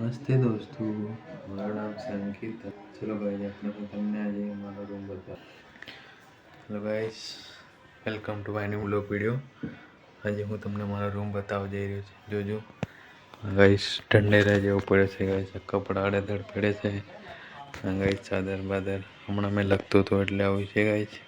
નમસ્તે દોસ્તો, મારું નામ છે અંકિત ચલો ગાઈઝ આપણે હું તમને આજે મારો રૂમ બતાવું. Hello guys welcome to my new blog video આજે હું તમને મારો રૂમ બતાવવા જઈ રહ્યો છું. જોજો. ગાઈસ ઠંડેરા જેવું પડે છે ગાઈઝ કપડાં આડેધડ પડે છે. ગાઈસ ચાદર બાદર. હમણાં મેં લખતો હતો એટલે આવું છે ગાઈસ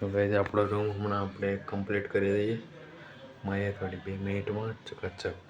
તો ગાઈઝ આપણો રૂમ હમણાં આપણે કમ્પ્લીટ કરી દઈએ. મળીએ થોડી બે મિનિટમાં ચકાચક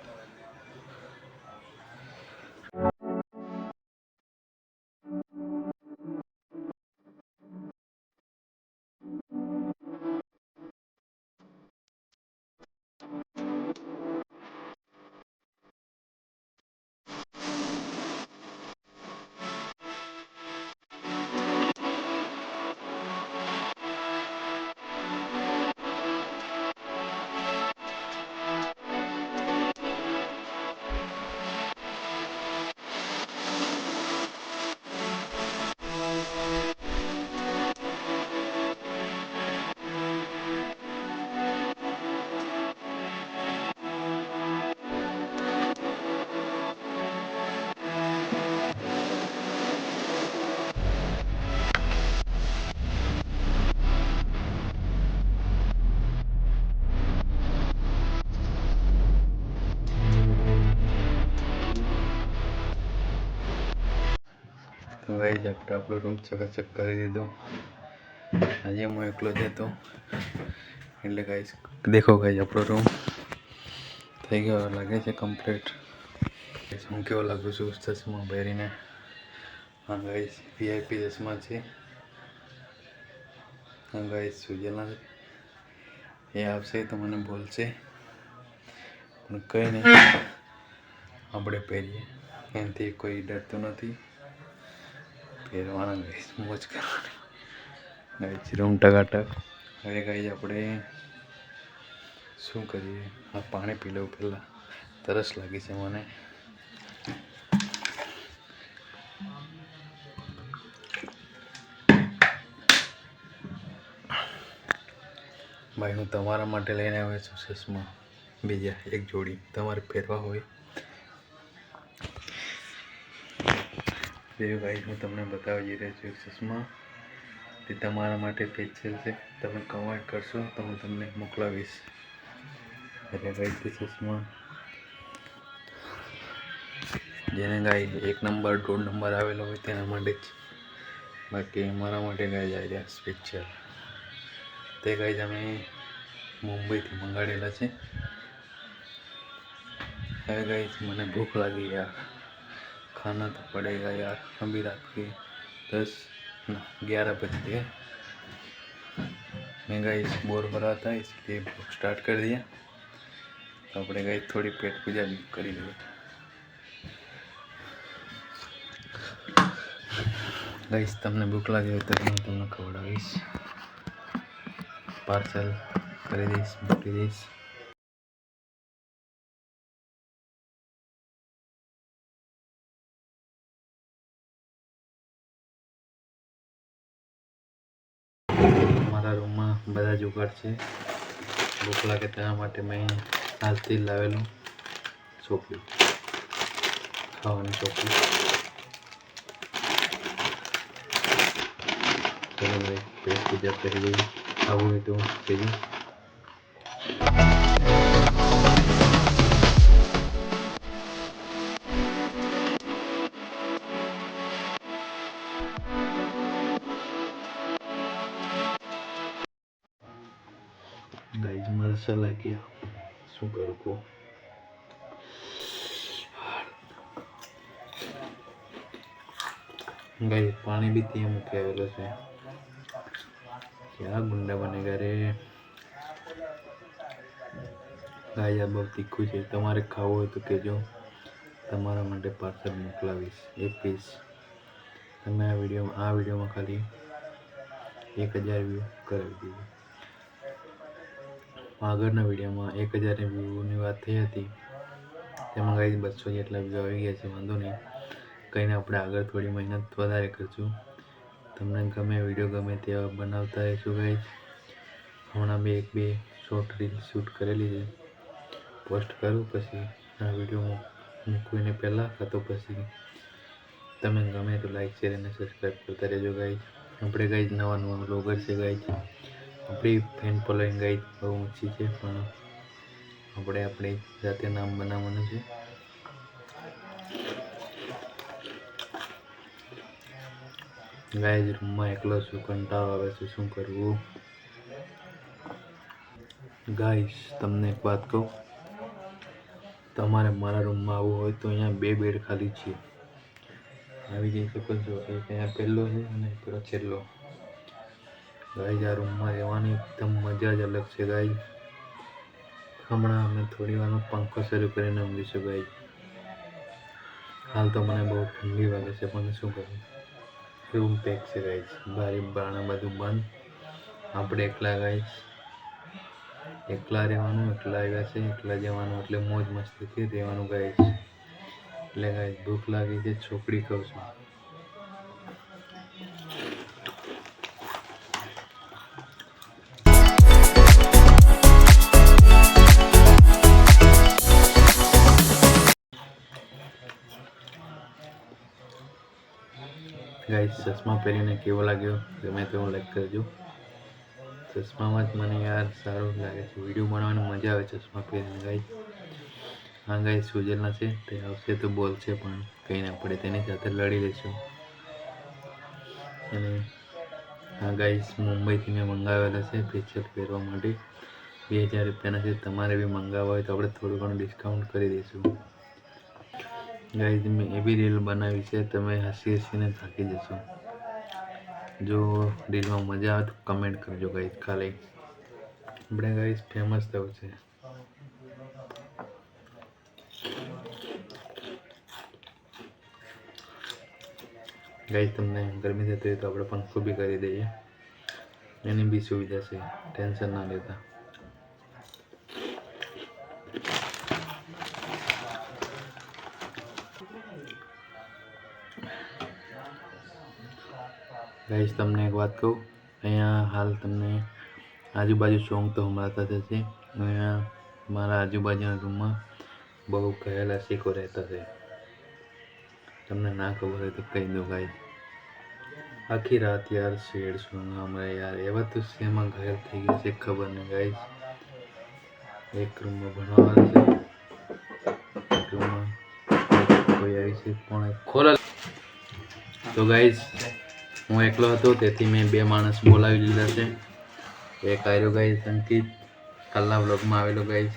તો જાગતા આપણો રૂમ ચકાચક કરી દીધો. આજે હું એકલો જ એટલે ગાઈસ દેખો ગાઈઝ આપણો રૂમ થઈ ગયો લાગે છે કમ્પ્લીટ હું કેવો લાગુ છું ચશ્મા પહેરીને હા ગાઈઝ વીઆઈપી ચશ્મા છે. હા ગાઈઝ સુજેલા એ આવશે તો મને બોલશે. પણ કંઈ નહીં, આપણે પહેરીએ. એનાથી કોઈ ડરતું નથી. પહેરવાના ગાઈસ મોજ કરવાની. ગાઈસ રૂમ ટકાટક. હવે ગાઈસ આપણે શું કરીએ? આ પાણી પી લઉં પહેલાં. તરસ લાગી છે મને. ભાઈ હું તમારા માટે લઈને આવ્યો છું ચશ્મા. બીજા એક જોડી. તમારે પહેરવા હોય? જે ભાઈ હું તમને બતાવવા જઈ રહ્યો છું ચશ્મા. તે તમારા માટે સ્પેશિયલ છે. તમે કમેન્ટ કરશો તો હું તમને મોકલાવીશ. એટલે ભાઈ, તે ચશ્મા. જેને ગાય એક નંબર, દોઢ નંબર આવેલો હોય તેના માટે જ. બાકી મારા માટે ગાય જાય રહ્યા સ્પેશિયલ તે ગાય અમે મુંબઈથી મંગાડેલા છે. હવે ગાય મને ભૂખ લાગી યાર खाना तो पड़ेगा यार अभी रात के दस ना ग्यारह बज गए मैं गाइस बोर हो रहा था इसलिए ब्लॉग स्टार्ट कर दिया तो આપણે ગાઈ થોડી પેટ પૂજા બી કરી લઈએ ગાઈસ તમને ભૂખ લાગી હોય તો હું તમને ખવડાવીશ પાર્સલ કરી દઈશ મોકલી દઈશ મારા રૂમમાં બધા જુગાડ છે. ભૂખ લાગે તેના માટે મેં આજથી લાવેલું. ચોપડી ખાવાની ચોપડી ચલો ભાઈ, પેટ કરી દઈએ. આવું હોય તો ગાઈઝ મરસા લાગ્યા શું કરું કહો ગાઈઝ પાણી બી ત્યાં મૂકી છે. ક્યાં ગુંડા બને ઘરે આ બહુ તીખું છે. તમારે ખાવું હોય તો કહેજો. તમારા માટે પાર્સલ મોકલાવીશ. એક પીસ તમે આ વીડિયો આ વિડીયોમાં ખાલી એક હજાર વ્યૂ કરાવી દીધું. આગળના વિડીયોમાં એક હજાર વ્યૂની વાત થઈ હતી. તેમાં કંઈ બસો જેટલા વ્યૂ આવી ગયા છે, વાંધો નહીં. કંઈને આપણે આગળ થોડી મહેનત વધારે કરશું. તમને ગમે વીડિયો ગમે તેવા બનાવતા રહીશું ગાઈઝ હમણાં બે એક, બે શોર્ટ રીલ શૂટ કરેલી છે. પોસ્ટ કરું પછી આ વીડિયો મૂકવીને પહેલાં કાં તો પછી તમે ગમે તો લાઈક શેર અને સબસ્ક્રાઈબ કરતા રહેજો ગાય આપણે ગાઈ નવા નવા બ્લોગર છે ગાઈ આપણી ફેન ફોલોઈંગ ગાઈ બહુ ઊંચી છે, પણ આપણે આપણી જાતે નામ બનાવવાનું છે. ગાય રૂમમાં એકલો છું, કંટાળો આવે છે, શું કરવું? ગાઈસ તમને એક વાત કહું? તમારે મારા રૂમમાં આવવું હોય તો અહીંયા બે બેડ ખાલી છે. આવી જઈ શકો છો એક અહીંયા પહેલો છે અને પેલો છેલ્લો. ગાઈઝ આ રૂમમાં રહેવાની એકદમ મજા જ અલગ છે ગાઈઝ હમણાં અમે થોડી વારમાં પંખો શરૂ કરીને ઊંઘીશું ગાઈઝ હાલ તો મને બહુ ઠંડી વાગે છે, પણ શું કરું? રૂમ પેક છે ગાઈઝ બારી બારણા બધું બંધ. આપણે એકલા ગાઈઝ એકલા રહેવાનું, એકલા આવ્યા છે, એકલા જવાનું એટલે મોજ મસ્તીથી રહેવાનું ગાય છે. એટલે ગાય, ભૂખ લાગી છે, છોકરી ખાઉં છું. ગાઈસ, ચશ્મા પહેરીને કેવો લાગ્યો? ગમે તેવો લાઈક કરજો. ચશ્મામાં જ મને યાર સારું લાગે છે. વીડિયો બનાવવાની મજા આવે ચશ્મા પહેરીને, ગાઈસ. હા, ગાઈસ, સુજલના છે. તે આવશે તો બોલશે, પણ કંઈ ના પડે. તેની સાથે લડી લઈશું અને હા, ગાઈસ, મુંબઈથી મેં મંગાવેલા છે ફેશિયલ પહેરવા માટે. બે હજાર રૂપિયાના છે. તમારે બી મંગાવવા હોય તો આપણે થોડું ઘણું ડિસ્કાઉન્ટ કરી દઈશું. ગાઈઝ, મેં એવી રીલ બનાવી છે, તમે હસી હસીને થાકી જશો. જો રીલમાં મજા આવે તો કમેન્ટ કરજો ગાઈઝ, ખાલી. આપણે ગાઈઝ ફેમસ થવું છે. ગાઈઝ, તમને ગરમી થતી હોય તો આપણે પંખો બી કરી દઈએ. એની બી સુવિધા છે, ટેન્શન ના લેતા. ગાઈસ તમને એક વાત કહું? અહીંયા હાલ તમને આજુબાજુ સોંગ તો સંભળાતા જ. હશે અહીંયા મારા આજુબાજુના રૂમમાં બહુ કહેલા શીખો રહેતા છે. તમને ના ખબર હોય તો કહી દો ગાઈશ આખી રાત યાર શેડ સોંગ હમણાં યાર. એવા તો શેમાં ઘાયલ થઈ ગયા છે, ખબર નહીં ગાઈસ એક રૂમમાં ભણવા છે. રૂમમાં કોઈ આવી છે, પણ ખોલા તો ગાઈસ હું એકલો હતો, તેથી મેં બે માણસ બોલાવી લીધા છે. એક આર્યો ગાઈસ અંકિત. કાલના બ્લોગમાં આવેલો ગાઈસ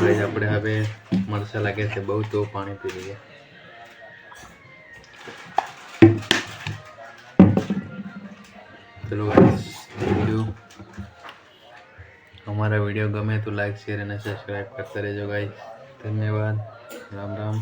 ગાઈસ આપણે હવે મરસા લાગે છે બહુ, તો પાણી પી લઈએ. ચલો ગાઈસ વીડિયો અમારા વીડિયો ગમે તો લાઈક શેર અને સબસ્ક્રાઈબ કરતા રહેજો ગાઈસ ધન્યવાદ. રામ રામ.